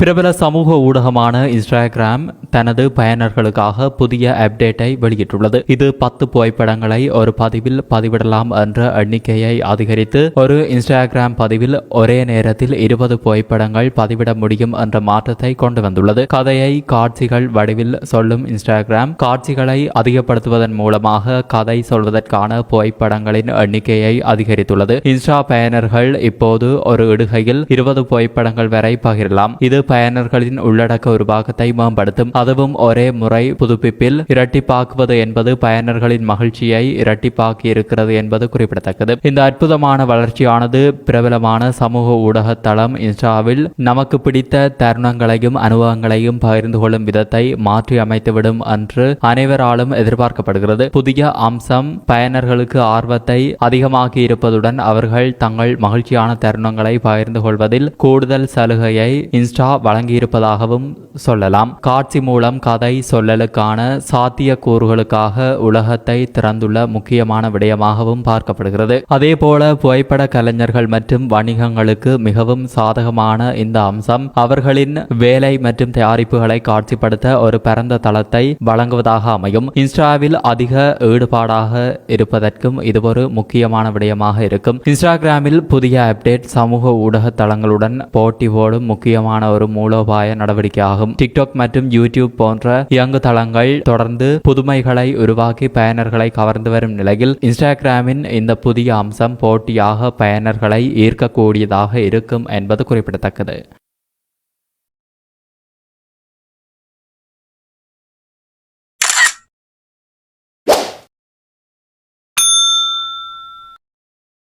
பிரபல சமூக ஊடகமான இன்ஸ்டாகிராம் தனது பயனர்களுக்காக புதிய அப்டேட்டை வெளியிட்டுள்ளது. இது பத்து புகைப்படங்களை ஒரு பதிவில் பதிவிடலாம் என்ற எண்ணிக்கையை அதிகரித்து ஒரு இன்ஸ்டாகிராம் பதிவில் ஒரே நேரத்தில் இருபது புகைப்படங்கள் பதிவிட முடியும் என்ற மாற்றத்தை கொண்டு வந்துள்ளது. கதையை காட்சிகள் வடிவில் சொல்லும் இன்ஸ்டாகிராம் காட்சிகளை அதிகப்படுத்துவதன் மூலமாக கதை சொல்வதற்கான புகைப்படங்களின் எண்ணிக்கையை அதிகரித்துள்ளது. இன்ஸ்டா பயனர்கள் இப்போது ஒரு இடுகையில் இருபது புகைப்படங்கள் வரை பகிரலாம். இது பயனர்களின் உள்ளடக்க ஒரு பாகத்தை மேம்படுத்தும். அதுவும் ஒரே முறை புதுப்பிப்பில் இரட்டிப்பாக்குவது என்பது பயனர்களின் மகிழ்ச்சியை இரட்டிப்பாக்கி இருக்கிறது என்பது குறிப்பிடத்தக்கது. இந்த அற்புதமான வளர்ச்சியானது பிரபலமான சமூக ஊடக தளம் இன்ஸ்டாவில் நமக்கு பிடித்த தருணங்களையும் அனுபவங்களையும் பகிர்ந்து கொள்ளும் விதத்தை மாற்றி அமைத்துவிடும் என்று அனைவராலும் எதிர்பார்க்கப்படுகிறது. புதிய அம்சம் பயனர்களுக்கு ஆர்வத்தை அதிகமாக்கி இருப்பதுடன் அவர்கள் தங்கள் மகிழ்ச்சியான தருணங்களை பகிர்ந்து கொள்வதில் கூடுதல் சலுகையை இன்ஸ்டா வழங்கியிருப்பதாகவும் சொல்லலாம். காட்சி மூலம் கதை சொல்லலுக்கான சாத்திய கூறுகளுக்காக உலகத்தை திறந்துள்ள முக்கியமான விடயமாகவும் பார்க்கப்படுகிறது. அதேபோல புகைப்பட கலைஞர்கள் மற்றும் வணிகங்களுக்கு மிகவும் சாதகமான இந்த அம்சம் அவர்களின் வேலை மற்றும் தயாரிப்புகளை காட்சிப்படுத்த ஒரு பரந்த தளத்தை வழங்குவதாக அமையும். இன்ஸ்டாவில் அதிக ஈடுபாடாக இருப்பதற்கும் இது ஒரு முக்கியமான விடயமாக இருக்கும். இன்ஸ்டாகிராமில் புதிய அப்டேட் சமூக ஊடக தளங்களுடன் போட்டி போடும் முக்கியமான ஒரு மூலோபாய நடவடிக்கையாகும். டிக்டாக் மற்றும் யூடியூப் போன்ற இயங்கு தளங்கள் தொடர்ந்து புதுமைகளை உருவாக்கி பயனர்களை கவர்ந்து வரும் நிலையில் இன்ஸ்டாகிராமின் இந்த புதிய அம்சம் போட்டியாக பயனர்களை ஈர்க்கக்கூடியதாக இருக்கும் என்பது குறிப்பிடத்தக்கது.